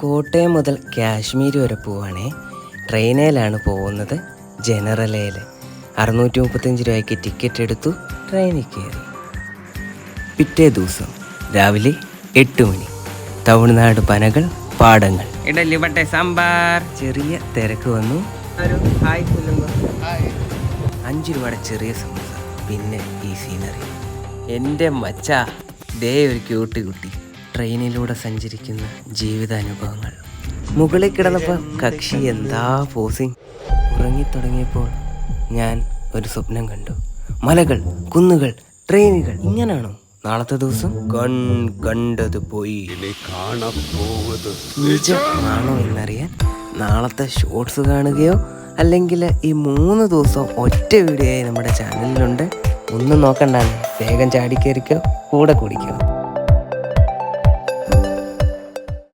കോട്ടയം മുതൽ കാശ്മീർ വരെ പോവുകയാണേ ട്രെയിനേലാണ് പോകുന്നത്. ജനറലയിൽ അറുന്നൂറ്റി മുപ്പത്തഞ്ച് രൂപയ്ക്ക് ടിക്കറ്റ് എടുത്തു ട്രെയിനിൽ കയറി. പിറ്റേ ദിവസം രാവിലെ എട്ട് മണി. തമിഴ്നാട് പനകൾ പാടങ്ങൾ. ഇഡലി വട്ടെ സാമ്പാർ. ചെറിയ തിരക്ക് വന്നു. ഹായ് അഞ്ച് രൂപയുടെ ചെറിയ സമൂസ പിന്നെ ഈ സീനറി എന്റെ മച്ച ദേ ഒരു ക്യൂട്ടി കുട്ടി. ട്രെയിനിലൂടെ സഞ്ചരിക്കുന്ന ജീവിതാനുഭവങ്ങൾ. മുകളിൽ കിടന്നപ്പോൾ കക്ഷി എന്താ പോസിങ് ഉറങ്ങിത്തുടങ്ങിയപ്പോൾ ഞാൻ ഒരു സ്വപ്നം കണ്ടു. മലകൾ കുന്നുകൾ ട്രെയിനുകൾ ഇങ്ങനാണോ നാളത്തെ ദിവസം? കൺ കണ്ടത് പോയി നിജമാണോ എന്നറിയാൻ നാളത്തെ ഷോർട്സ് കാണുകയോ അല്ലെങ്കിൽ ഈ മൂന്ന് ദിവസം ഒറ്റ വീഡിയോ ആയി നമ്മുടെ ചാനലിലുണ്ട് ഒന്നും നോക്കണ്ടാണ് വേഗം ചാടിക്കേറിക്കോ കൂടെ കുടിക്കോ